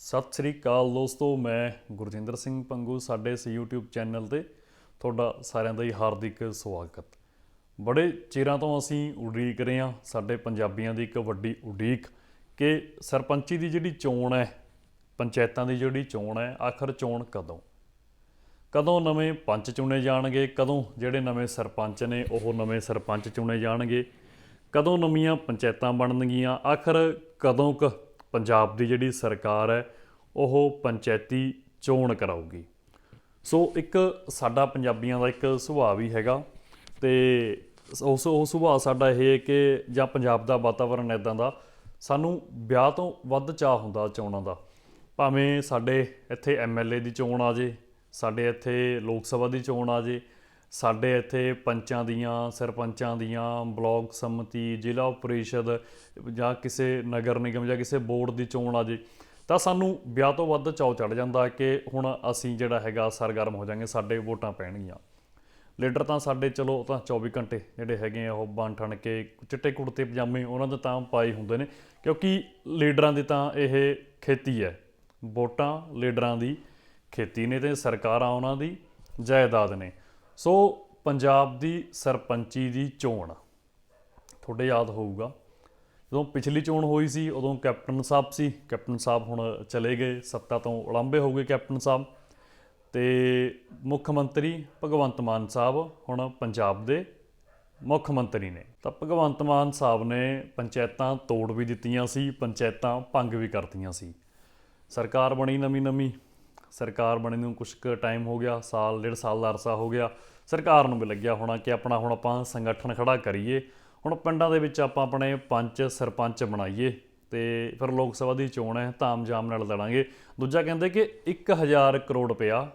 ਸਤਿ ਸ੍ਰੀ ਅਕਾਲ ਦੋਸਤੋ, ਮੈਂ ਗੁਰਜਿੰਦਰ ਸਿੰਘ ਪੰਗੂ ਸਾਡੇ ਇਸ YouTube ਚੈਨਲ ਤੇ ਤੁਹਾਡਾ ਸਾਰਿਆਂ ਦਾ ਹੀ ਹਾਰਦਿਕ ਸਵਾਗਤ। ਬੜੇ ਚਿਰਾਂ ਤੋਂ ਅਸੀਂ ਉਡੀਕ ਰਹੇ ਹਾਂ, ਸਾਡੇ ਪੰਜਾਬੀਆਂ ਦੀ ਇੱਕ ਵੱਡੀ ਉਡੀਕ ਕਿ ਸਰਪੰਚੀ ਦੀ ਜਿਹੜੀ ਚੋਣ ਹੈ, ਪੰਚਾਇਤਾਂ ਦੀ ਜਿਹੜੀ ਚੋਣ ਹੈ, ਆਖਰ ਚੋਣ ਕਦੋਂ? ਕਦੋਂ ਨਵੇਂ ਪੰਚ ਚੁਣੇ ਜਾਣਗੇ, ਕਦੋਂ ਜਿਹੜੇ ਨਵੇਂ ਸਰਪੰਚ ਨੇ ਉਹ ਨਵੇਂ ਸਰਪੰਚ ਚੁਣੇ ਜਾਣਗੇ, ਕਦੋਂ ਨਵੀਆਂ ਪੰਚਾਇਤਾਂ ਬਣਨਗੀਆਂ, ਆਖਰ ਕਦੋਂ ਕ ਪੰਜਾਬ ਦੀ ਜਿਹੜੀ ਸਰਕਾਰ ਹੈ, ਉਹ ਪੰਚਾਇਤੀ ਚੋਣ ਕਰਾਊਗੀ। ਸੋ ਇੱਕ ਸਾਡਾ ਪੰਜਾਬੀਆਂ ਦਾ ਇੱਕ ਸੁਭਾਅ ਵੀ ਹੈਗਾ ਤੇ ਉਸ ਉਹ ਸੁਭਾਅ ਸਾਡਾ ਇਹ ਹੈ ਕਿ ਜਾਂ ਪੰਜਾਬ ਦਾ ਵਾਤਾਵਰਣ ਇਦਾਂ ਦਾ, ਸਾਨੂੰ ਵਿਆਹ ਤੋਂ ਵੱਧ ਚਾਹ ਹੁੰਦਾ ਚੋਣਾਂ ਦਾ। ਭਾਵੇਂ ਸਾਡੇ ਇੱਥੇ ਐਮਐਲਏ ਦੀ ਚੋਣ ਆ ਜੇ, ਸਾਡੇ ਇੱਥੇ ਲੋਕ ਸਭਾ ਦੀ ਚੋਣ ਆ ਜੇ ਸਾਡੇ ਇੱਥੇ ਪੰਚਾਂ ਦੀਆਂ, ਸਰਪੰਚਾਂ ਦੀਆਂ, ਬਲਾਕ ਸੰਮਤੀ, ਜ਼ਿਲ੍ਹਾ ਪਰਿਸ਼ਦ ਜਾਂ ਕਿਸੇ ਨਗਰ ਨਿਗਮ ਜਾਂ ਕਿਸੇ ਬੋਰਡ ਦੀ ਚੋਣ ਆ ਜੇ, ਤਾਂ ਸਾਨੂੰ ਵਿਆਹ ਤੋਂ ਵੱਧ ਚਾਅ ਚੜ ਜਾਂਦਾ ਕਿ ਹੁਣ ਅਸੀਂ ਜਿਹੜਾ ਹੈਗਾ ਸਰਗਰਮ ਹੋ ਜਾਾਂਗੇ, ਸਾਡੇ ਵੋਟਾਂ ਪੈਣਗੀਆਂ। ਲੀਡਰ ਤਾਂ ਸਾਡੇ, ਚਲੋ ਤਾਂ 24 ਘੰਟੇ ਜਿਹੜੇ ਹੈਗੇ ਆ, ਉਹ ਬਣ ਠਣ ਕੇ ਚਿੱਟੇ ਕੁੜਤੇ, ਪਜਾਮੇ ਉਹਨਾਂ ਦੇ ਤਾਂ ਪਾਏ ਹੁੰਦੇ ਨੇ, ਕਿਉਂਕਿ ਲੀਡਰਾਂ ਦੀ ਤਾਂ ਇਹ ਖੇਤੀ ਹੈ। ਵੋਟਾਂ ਲੀਡਰਾਂ ਦੀ ਖੇਤੀ ਨੇ ਤੇ ਸਰਕਾਰਾਂ ਉਹਨਾਂ ਦੀ ਜਾਇਦਾਦ ਨੇ। ਸੋ ਪੰਜਾਬ ਦੀ ਸਰਪੰਚੀ ਦੀ ਚੋਣ। ਤੁਹਾਡੇ ਯਾਦ ਹੋਊਗਾ। ਜਦੋਂ ਪਿਛਲੀ ਚੋਣ ਹੋਈ ਸੀ, ਉਦੋਂ ਕੈਪਟਨ ਸਾਹਿਬ ਸੀ। ਕੈਪਟਨ ਸਾਹਿਬ ਹੁਣ ਚਲੇ ਗਏ, ਸੱਤਾ ਤੋਂ ਉਲੰਭੇ ਹੋ ਗਏ ਕੈਪਟਨ ਸਾਹਿਬ। ਤੇ ਮੁੱਖ ਮੰਤਰੀ ਭਗਵੰਤ ਮਾਨ ਸਾਹਿਬ ਹੁਣ ਪੰਜਾਬ ਦੇ ਮੁੱਖ ਮੰਤਰੀ ਨੇ। ਤਾਂ ਭਗਵੰਤ ਮਾਨ ਸਾਹਿਬ ਨੇ ਪੰਚਾਇਤਾਂ ਤੋੜ ਵੀ ਦਿੱਤੀਆਂ ਸੀ, ਪੰਚਾਇਤਾਂ ਭੰਗ ਵੀ ਕਰਤੀਆਂ ਸੀ। ਸਰਕਾਰ ਬਣੀ ਨਵੀਂ ਨਵੀਂ ਸਰਕਾਰ ਬਣੇ ਨੂੰ ਕੁਝ ਕੁ ਟਾਈਮ ਹੋ ਗਿਆ, ਸਾਲ, ਡੇਢ ਸਾਲ ਦਾ ਅਰਸਾ ਹੋ ਗਿਆ। ਸਰਕਾਰ ਨੂੰ ਵੀ ਲੱਗਿਆ ਹੋਣਾ ਕਿ ਆਪਣਾ ਹੁਣ ਆਪਾਂ ਸੰਗਠਨ ਖੜਾ ਕਰੀਏ। ਹੁਣ ਪਿੰਡਾਂ ਦੇ ਵਿੱਚ ਆਪਾਂ ਆਪਣੇ ਪੰਚ ਸਰਪੰਚ ਬਣਾਈਏ ਤੇ ਫਿਰ ਲੋਕ ਸਭਾ ਦੀ ਚੋਣ ਹੈ ਧਾਮ-ਜਾਮ ਨਾਲ ਲੜਾਂਗੇ। ਦੂਜਾ ਕਹਿੰਦੇ ਕਿ 1000 ਕਰੋੜ ਰੁਪਇਆ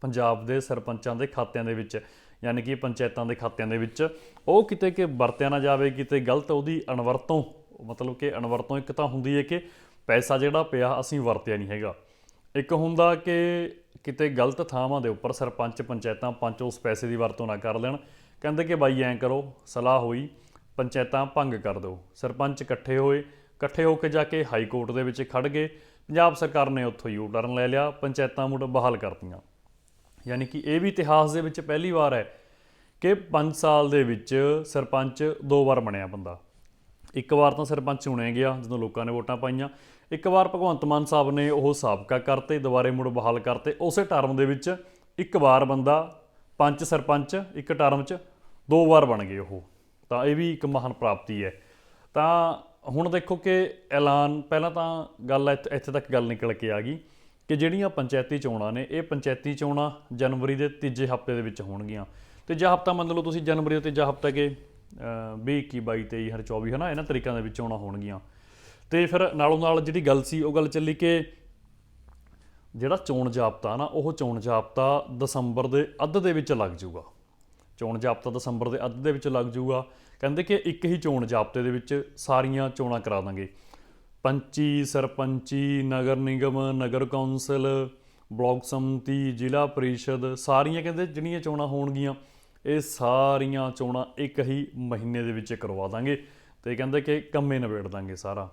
ਪੰਜਾਬ ਦੇ ਸਰਪੰਚਾਂ ਦੇ ਖਾਤਿਆਂ ਦੇ ਵਿੱਚ, ਯਾਨੀ ਕਿ ਪੰਚਾਇਤਾਂ ਦੇ ਖਾਤਿਆਂ ਦੇ ਵਿੱਚ, ਉਹ ਕਿਤੇ ਕਿ ਵਰਤਿਆ ਨਾ ਜਾਵੇ, ਕਿਤੇ ਗਲਤ ਉਹਦੀ ਅਣਵਰਤੋਂ, ਮਤਲਬ ਕਿ ਅਣਵਰਤੋਂ ਇੱਕ ਤਾਂ ਹੁੰਦੀ ਹੈ ਕਿ ਪੈਸਾ ਜਿਹੜਾ ਪਿਆ, ਅਸੀਂ ਵਰਤਿਆ ਨਹੀਂ ਹੈਗਾ। ਇੱਕ ਹੁੰਦਾ ਕਿ ਕਿਤੇ ਗਲਤ ਥਾਵਾਂ ਦੇ ਉੱਪਰ ਸਰਪੰਚ ਪੰਚਾਇਤਾਂ ਪੰਚ ਉਸ ਪੈਸੇ ਦੀ ਵਰਤੋਂ ਨਾ ਕਰ ਲੈਣ। ਕਹਿੰਦੇ ਕਿ ਬਾਈ ਐਂ ਕਰੋ, ਸਲਾਹ ਹੋਈ, ਪੰਚਾਇਤਾਂ ਭੰਗ ਕਰ ਦਿਓ। ਸਰਪੰਚ ਇਕੱਠੇ ਹੋਏ, ਇਕੱਠੇ ਹੋ ਕੇ ਜਾ ਕੇ ਹਾਈ ਕੋਰਟ ਦੇ ਵਿੱਚ ਖੜ ਗਏ। ਪੰਜਾਬ ਸਰਕਾਰ ਨੇ ਉੱਥੋਂ ਯੂ ਟਰਨ ਲੈ ਲਿਆ, ਪੰਚਾਇਤਾਂ ਮੁੜ ਬਹਾਲ ਕਰਤੀਆਂ। ਯਾਨੀ ਕਿ ਇਹ ਵੀ ਇਤਿਹਾਸ ਦੇ ਵਿੱਚ ਪਹਿਲੀ ਵਾਰ ਹੈ ਕਿ 5 ਸਾਲ ਦੇ ਵਿੱਚ ਸਰਪੰਚ ਦੋ ਵਾਰ ਬਣਿਆ ਬੰਦਾ। ਇੱਕ ਵਾਰ ਤਾਂ ਸਰਪੰਚ ਚੁਣਿਆ ਗਿਆ, ਜਦੋਂ ਲੋਕਾਂ ਨੇ ਵੋਟਾਂ ਪਾਈਆਂ। ਇੱਕ ਵਾਰ ਭਗਵੰਤ ਮਾਨ ਸਾਹਿਬ ਨੇ ਉਹ ਸਾਬਕਾ ਕਰਤੇ, ਦੁਬਾਰੇ ਮੁੜ ਬਹਾਲ ਕਰਤੇ। ਉਸੇ ਟਰਮ ਦੇ ਵਿੱਚ ਇੱਕ ਵਾਰ ਬੰਦਾ ਪੰਚ ਸਰਪੰਚ, ਇੱਕ ਟਰਮ 'ਚ ਦੋ ਵਾਰ ਬਣ ਗਏ ਉਹ। ਤਾਂ ਇਹ ਵੀ ਇੱਕ ਮਹਾਨ ਪ੍ਰਾਪਤੀ ਹੈ। ਤਾਂ ਹੁਣ ਦੇਖੋ ਕਿ ਐਲਾਨ, ਪਹਿਲਾਂ ਤਾਂ ਗੱਲ ਇੱਥ- ਇੱਥੇ ਤੱਕ ਗੱਲ ਨਿਕਲ ਕੇ ਆ ਗਈ ਕਿ ਜਿਹੜੀਆਂ ਪੰਚਾਇਤੀ ਚੋਣਾਂ ਨੇ, ਇਹ ਪੰਚਾਇਤੀ ਚੋਣਾਂ ਜਨਵਰੀ ਦੇ ਤੀਜੇ ਹਫ਼ਤੇ ਦੇ ਵਿੱਚ ਹੋਣਗੀਆਂ। ਤੀਜਾ ਹਫਤਾ ਮੰਨ ਲਓ ਤੁਸੀਂ ਜਨਵਰੀ ਦਾ ਤੀਜਾ ਹਫਤਾ ਕਿ 20 21 22 23 ਹਰ 24 ਹਨਾ, ਇਹਨਾਂ ਤਰੀਕਾਂ ਦੇ ਵਿੱਚ ਚੋਣਾਂ ਹੋਣਗੀਆਂ। ਤੇ ਫਿਰ ਨਾਲੋਂ ਨਾਲ ਜਿਹੜੀ ਗੱਲ ਸੀ, ਉਹ ਗੱਲ ਚੱਲੀ ਕਿ ਜਿਹੜਾ ਚੋਣ ਜਾਬਤਾ ਨਾ, ਉਹ ਚੋਣ ਜਾਬਤਾ ਦਸੰਬਰ ਦੇ ਅੱਧ ਦੇ ਵਿੱਚ ਲੱਗ ਜਾਊਗਾ। ਚੋਣ ਜਾਬਤਾ ਦਸੰਬਰ ਦੇ ਅੱਧ ਦੇ ਵਿੱਚ ਲੱਗ ਜਾਊਗਾ। ਕਹਿੰਦੇ ਕਿ ਇੱਕ ਹੀ ਚੋਣ ਜਾਬਤੇ ਦੇ ਵਿੱਚ ਸਾਰੀਆਂ ਚੋਣਾਂ ਕਰਾ ਦਾਂਗੇ। ਪੰਚੀ, ਸਰਪੰਚੀ, ਨਗਰ ਨਿਗਮ, ਨਗਰ ਕੌਂਸਲ, ਬਲਾਕ ਸੰਮਤੀ, ਜ਼ਿਲ੍ਹਾ ਪਰਿਸ਼ਦ, ਸਾਰੀਆਂ ਕਹਿੰਦੇ ਜਿਹੜੀਆਂ ਚੋਣਾਂ ਹੋਣਗੀਆਂ, ਇਹ ਸਾਰੀਆਂ ਚੋਣਾਂ ਇੱਕ ਹੀ ਮਹੀਨੇ ਦੇ ਵਿੱਚ ਕਰਵਾ ਦਾਂਗੇ ਤੇ ਕਹਿੰਦੇ ਕਿ ਕੰਮੇ ਨਿਬੇੜ ਦਾਂਗੇ ਸਾਰਾ।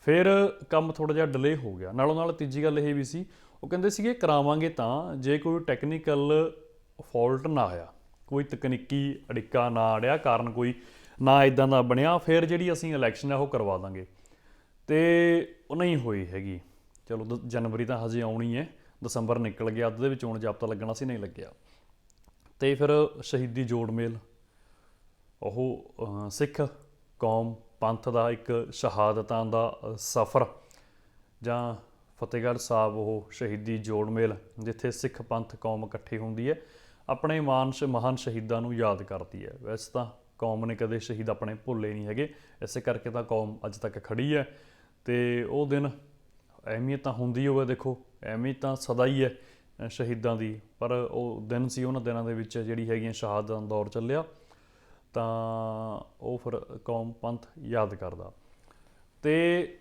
ਫਿਰ ਕੰਮ ਥੋੜਾ ਜਿਹਾ ਡਿਲੇ ਹੋ ਗਿਆ। ਨਾਲੋਂ ਨਾਲ ਤੀਜੀ ਗੱਲ ਇਹ ਵੀ ਸੀ, ਉਹ ਕਹਿੰਦੇ ਸੀਗੇ ਕਰਾਵਾਂਗੇ ਤਾਂ ਜੇ ਕੋਈ ਟੈਕਨੀਕਲ ਫਾਲਟ ਨਾ ਆਇਆ, ਕੋਈ ਤਕਨੀਕੀ ਅੜਿੱਕਾ ਨਾ ਅੜਿਆ, ਕਾਰਨ ਕੋਈ ਨਾ ਇਦਾਂ ਦਾ ਬਣਿਆ, ਫਿਰ ਜਿਹੜੀ ਅਸੀਂ ਇਲੈਕਸ਼ਨ ਹੈ ਉਹ ਕਰਵਾ ਦਾਂਗੇ। ਤੇ ਉਹ ਨਹੀਂ ਹੋਈ ਹੈਗੀ। ਚਲੋ ਦ- ਜਨਵਰੀ ਤਾਂ ਹਜੇ ਆਉਣੀ ਹੈ, ਦਸੰਬਰ ਨਿਕਲ ਗਿਆ, ਅੱਧ ਦੇ ਵਿੱਚ ਚੋਣ ਜਾਪਤਾ ਲੱਗਣਾ ਸੀ, ਨਹੀਂ ਲੱਗਿਆ। ਤੇ ਫਿਰ ਸ਼ਹੀਦੀ ਜੋੜ ਮੇਲ, ਉਹ ਸਿੱਖ ਕੌਮ ਪੰਥ ਦਾ ਇੱਕ ਸ਼ਹਾਦਤਾਂ ਦਾ ਸਫ਼ਰ ਜਾਂ ਫਤਿਹਗੜ੍ਹ ਸਾਹਿਬ, ਉਹ ਸ਼ਹੀਦੀ ਜੋੜ ਮੇਲ, ਜਿੱਥੇ ਸਿੱਖ ਪੰਥ ਕੌਮ ਇਕੱਠੀ ਹੁੰਦੀ ਹੈ, ਆਪਣੇ ਮਾਨਸ਼ ਮਹਾਨ ਸ਼ਹੀਦਾਂ ਨੂੰ ਯਾਦ ਕਰਦੀ ਹੈ। ਵੈਸੇ ਤਾਂ ਕੌਮ ਨੇ ਕਦੇ ਸ਼ਹੀਦ ਆਪਣੇ ਭੁੱਲੇ ਨਹੀਂ ਹੈਗੇ, ਇਸੇ ਕਰਕੇ ਤਾਂ ਕੌਮ ਅੱਜ ਤੱਕ ਖੜੀ ਹੈ। ਤੇ ਉਹ ਦਿਨ ਅਹਿਮੀਅਤ ਤਾਂ ਹੁੰਦੀ ਹੋਵੇ, ਦੇਖੋ, ਅਹਿਮੀਅਤ ਤਾਂ ਸਦਾ ਹੀ ਹੈ ਸ਼ਹੀਦਾਂ ਦੀ, ਪਰ ਉਹ ਦਿਨ ਸੀ, ਉਹਨਾਂ ਦਿਨਾਂ ਦੇ ਵਿੱਚ ਜਿਹੜੀ ਹੈਗੀਆਂ ਸ਼ਹਾਦਤਾਂ ਦਾ ਦੌਰ ਚੱਲਿਆ। ਤਾਂ ਉਹ ਫਿਰ ਕੌਮ ਪੰਥ ਯਾਦ ਕਰਦਾ। ਤੇ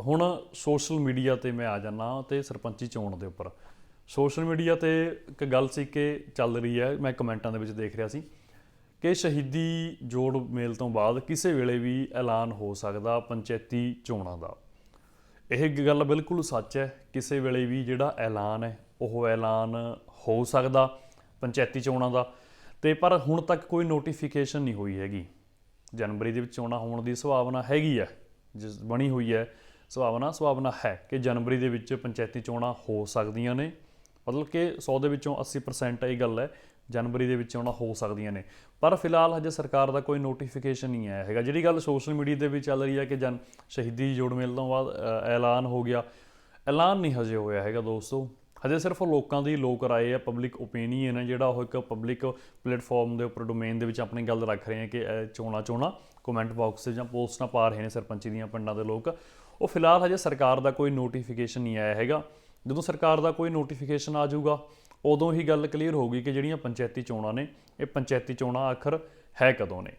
ਹੁਣ ਸੋਸ਼ਲ ਮੀਡੀਆ ਤੇ ਮੈਂ ਆ ਜਾਣਾ ਤੇ ਸਰਪੰਚੀ ਚੋਣ ਦੇ ਉੱਪਰ। ਸੋਸ਼ਲ ਮੀਡੀਆ ਤੇ ਇੱਕ ਗੱਲ ਸੀ ਕਿ ਚੱਲ ਰਹੀ ਹੈ, ਮੈਂ ਕਮੈਂਟਾਂ ਦੇ ਵਿੱਚ ਦੇਖ ਰਿਹਾ ਸੀ ਕਿ ਸ਼ਹੀਦੀ ਜੋੜ ਮੇਲ ਤੋਂ ਬਾਅਦ ਕਿਸੇ ਵੇਲੇ ਵੀ ਐਲਾਨ ਹੋ ਸਕਦਾ ਪੰਚਾਇਤੀ ਚੋਣਾਂ ਦਾ। ਇਹ ਗੱਲ ਬਿਲਕੁਲ ਸੱਚ ਹੈ, ਕਿਸੇ ਵੇਲੇ ਵੀ ਜਿਹੜਾ ਐਲਾਨ ਹੈ, ਉਹ ਐਲਾਨ ਹੋ ਸਕਦਾ ਪੰਚਾਇਤੀ ਚੋਣਾਂ ਦਾ। ਤੇ ਪਰ ਹੁਣ ਤੱਕ ਕੋਈ ਨੋਟੀਫਿਕੇਸ਼ਨ ਨਹੀਂ ਹੋਈ ਹੈਗੀ। ਜਨਵਰੀ ਦੇ ਵਿੱਚ ਚੋਣਾਂ ਹੋਣ ਦੀ ਸੰਭਾਵਨਾ ਹੈਗੀ ਹੈ ਜਿਸ ਬਣੀ ਹੋਈ ਹੈ, ਸੰਭਾਵਨਾ ਸੰਭਾਵਨਾ ਹੈ ਕਿ ਜਨਵਰੀ ਦੇ ਵਿੱਚ ਪੰਚਾਇਤੀ ਚੋਣਾਂ ਹੋ ਸਕਦੀਆਂ ਨੇ। ਮਤਲਬ ਕਿ 100 ਦੇ ਵਿੱਚੋਂ 80% ਇਹ ਗੱਲ ਹੈ, ਜਨਵਰੀ ਦੇ ਵਿੱਚ ਚੋਣਾਂ ਹੋ ਸਕਦੀਆਂ ਨੇ। ਪਰ ਫਿਲਹਾਲ ਹਜੇ ਸਰਕਾਰ ਦਾ ਕੋਈ ਨੋਟੀਫਿਕੇਸ਼ਨ ਨਹੀਂ ਆਇਆ ਹੈਗਾ। ਜਿਹੜੀ ਗੱਲ ਸੋਸ਼ਲ ਮੀਡੀਆ ਦੇ ਵਿੱਚ ਚੱਲ ਰਹੀ ਹੈ ਕਿ ਜਨ ਸ਼ਹੀਦੀ ਜੋੜ ਮੇਲ ਤੋਂ ਬਾਅਦ ਐਲਾਨ ਹੋ ਗਿਆ, ਐਲਾਨ ਨਹੀਂ ਹਜੇ ਹੋਇਆ ਹੈਗਾ ਦੋਸਤੋ। ਹਜੇ ਸਿਰਫ ਲੋਕਾਂ ਦੀ ਲੋਕ ਰਾਏ ਆ ਪਬਲਿਕ ਓਪੀਨੀਅਨ ਹੈ, ਜਿਹੜਾ ਉਹ ਇੱਕ ਪਬਲਿਕ ਪਲੇਟਫਾਰਮ ਦੇ ਉੱਪਰ ਡੋਮੇਨ ਦੇ ਵਿੱਚ ਆਪਣੀ ਗੱਲ ਰੱਖ ਰਹੇ ਹੈ ਕਿ ਇਹ ਚੋਣਾਂ ਚੋਣਾਂ ਕਮੈਂਟ ਬਾਕਸ ਜਾਂ ਪੋਸਟਾਂ ਪਾ ਰਹੇ ਨੇ ਸਰਪੰਚੀ ਦੀਆਂ ਪਿੰਡਾਂ ਦੇ ਲੋਕ। ਉਹ ਫਿਲਹਾਲ ਹਜੇ ਸਰਕਾਰ ਦਾ ਕੋਈ ਨੋਟੀਫਿਕੇਸ਼ਨ ਨਹੀਂ ਆਇਆ ਹੈਗਾ। ਜਦੋਂ ਸਰਕਾਰ ਦਾ ਕੋਈ ਨੋਟੀਫਿਕੇਸ਼ਨ ਆ ਜਾਊਗਾ, ਉਦੋਂ ਹੀ ਗੱਲ ਕਲੀਅਰ ਹੋਊਗੀ ਕਿ ਜਿਹੜੀਆਂ ਪੰਚਾਇਤੀ ਚੋਣਾਂ ਨੇ, ਇਹ ਪੰਚਾਇਤੀ ਚੋਣਾਂ ਆਖਰ ਹੈ ਕਦੋਂ ਨੇ।